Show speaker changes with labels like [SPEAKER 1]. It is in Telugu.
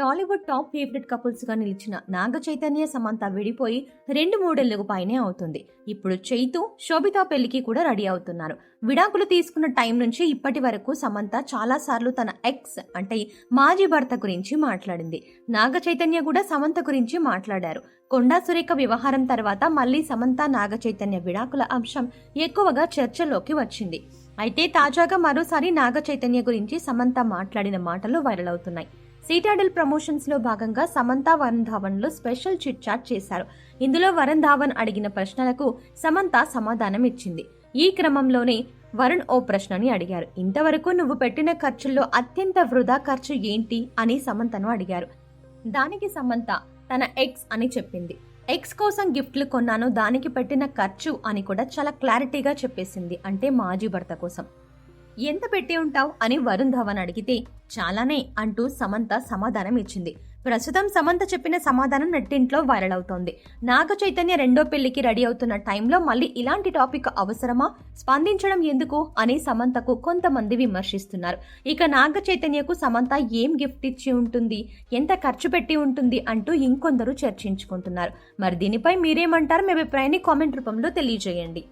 [SPEAKER 1] టాలీవుడ్ టాప్ ఫేవరెట్ కపుల్స్గా నిలిచిన నాగ చైతన్య సమంత విడిపోయి రెండు మూడేళ్ళకు పైనే అవుతుంది. ఇప్పుడు చైతు శోభిత పెళ్ళికి కూడా రెడీ అవుతున్నారు. విడాకులు తీసుకున్న టైం నుంచి ఇప్పటి వరకు సమంత చాలా సార్లు తన ఎక్స్ అంటే మాజీ భర్త గురించి మాట్లాడింది. నాగ చైతన్య కూడా సమంత గురించి మాట్లాడారు. కొండా సురేఖ వ్యవహారం తర్వాత మళ్ళీ సమంత నాగ చైతన్య విడాకుల అంశం ఎక్కువగా చర్చలోకి వచ్చింది. అయితే తాజాగా మరోసారి నాగ చైతన్య గురించి సమంత మాట్లాడిన మాటలు వైరల్ అవుతున్నాయి. సీటాడల్ ప్రమోషన్స్లో భాగంగా సమంత వరుణ్ ధావన్లో స్పెషల్ చిట్ చాట్ చేశారు. ఇందులో వరుణ్ ధావన్ అడిగిన ప్రశ్నలకు సమంత సమాధానం ఇచ్చింది. ఈ క్రమంలోనే వరుణ్ ఓ ప్రశ్నని అడిగారు. ఇంతవరకు నువ్వు పెట్టిన ఖర్చుల్లో అత్యంత వృధా ఖర్చు ఏంటి? అని సమంతను అడిగారు. దానికి సమంత తన ఎక్స్ అని చెప్పింది. ఎక్స్ కోసం గిఫ్ట్లు కొన్నాను దానికి పెట్టిన ఖర్చు అని కూడా చాలా క్లారిటీగా చెప్పేసింది. అంటే మాజీ భర్త కోసం. ఎంత పెట్టి ఉంటావు? అని వరుణ్ ధవన్ అడిగితే చాలానే అంటూ సమంత సమాధానం ఇచ్చింది. ప్రస్తుతం సమంత చెప్పిన సమాధానం నెట్టింట్లో వైరల్ అవుతోంది. నాగ చైతన్య రెండో పెళ్ళికి రెడీ అవుతున్న టైంలో మళ్ళీ ఇలాంటి టాపిక్ అవసరమా? స్పందించడం ఎందుకు? అని సమంతకు కొంతమంది విమర్శిస్తున్నారు. ఇక నాగ చైతన్యకు సమంత ఏం గిఫ్ట్ ఇచ్చి ఉంటుంది? ఎంత ఖర్చు పెట్టి ఉంటుంది? అంటూ ఇంకొందరు చర్చించుకుంటున్నారు. మరి దీనిపై మీరేమంటారు? మీ అభిప్రాయాన్ని కామెంట్ రూపంలో తెలియజేయండి.